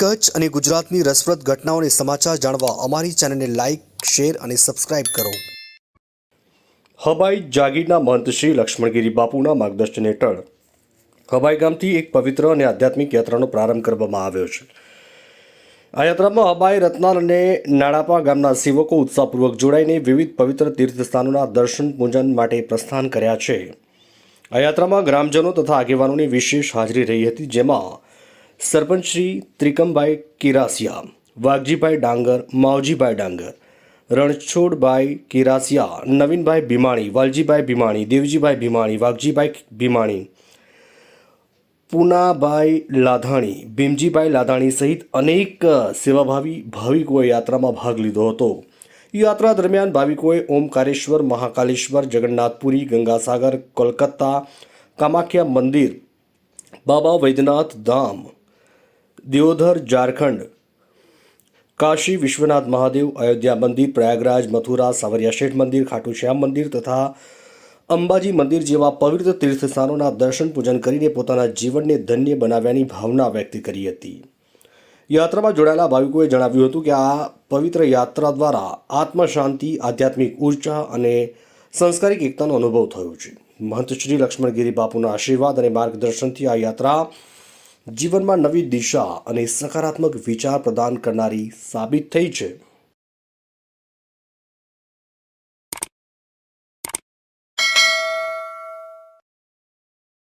કચ્છ અને ગુજરાતની રસપ્રદ ઘટનાઓને સમાચાર જાણવા અમારી ચેનલને લાઇક શેર અને સબસ્ક્રાઇબ કરો. હબાઈ જાગીરના મહંત શ્રી લક્ષ્મણગીરી બાપુના માર્ગદર્શન હેઠળ હબાઈ ગામથી એક પવિત્ર અને આધ્યાત્મિક યાત્રાનો પ્રારંભ કરવામાં આવ્યો છે. આ યાત્રામાં હબાઈ, રત્નાલ અને નાણાપા ગામના સેવકો ઉત્સાહપૂર્વક જોડાઈને વિવિધ પવિત્ર તીર્થસ્થાનોના દર્શન પૂજન માટે પ્રસ્થાન કર્યા છે. આ યાત્રામાં ગ્રામજનો તથા આગેવાનોની વિશેષ હાજરી રહી હતી, જેમાં સરપંચ શ્રી ત્રિકમભાઈ કિરાસિયા વાઘજીભાઈ ડાંગર માવજીભાઈ ડાંગર રણછોડભાઈ કિરાસિયા નવીનભાઈ ભીમાણી વાલજીભાઈ ભીમાણી દેવજીભાઈ ભીમાણી વાઘજીભાઈ ભીમાણી પૂનાભાઈ લાધાણી ભીમજીભાઈ લાધાણી સહિત અનેક સેવાભાવી ભાવિકોએ યાત્રામાં ભાગ લીધો હતો યાત્રા દરમિયાન ભાવિકોએ ઓમકારેશ્વર મહાકાલેશ્વર જગન્નાથપુરી ગંગાસાગર કોલકાતા કામાખ્યા મંદિર બાબા વૈદ્યનાથ ધામ દિયોધર ઝારખંડ. કાશી વિશ્વનાથ મહાદેવ, અયોધ્યા મંદિર, પ્રયાગરાજ, મથુરા, સાવરિયા શેઠ મંદિર, ખાટુ શ્યામ મંદિર તથા અંબાજી મંદિર જેવા પવિત્ર તીર્થસ્થાનોના દર્શન પૂજન કરીને પોતાના જીવનને ધન્ય બનાવ્યાની ભાવના વ્યક્ત કરી હતી. યાત્રામાં જોડાયેલા ભાવિકોએ જણાવ્યું હતું કે આ પવિત્ર યાત્રા દ્વારા આત્મશાંતિ, આધ્યાત્મિક ઊર્જા અને સંસ્કારિક એકતાનો અનુભવ થયો છે. મહંત શ્રી લક્ષ્મણગીરી બાપુના આશીર્વાદ અને માર્ગદર્શનથી આ યાત્રા જીવનમાં નવી દિશા અને સકારાત્મક વિચાર પ્રદાન કરનારી સાબિત થઈ છે.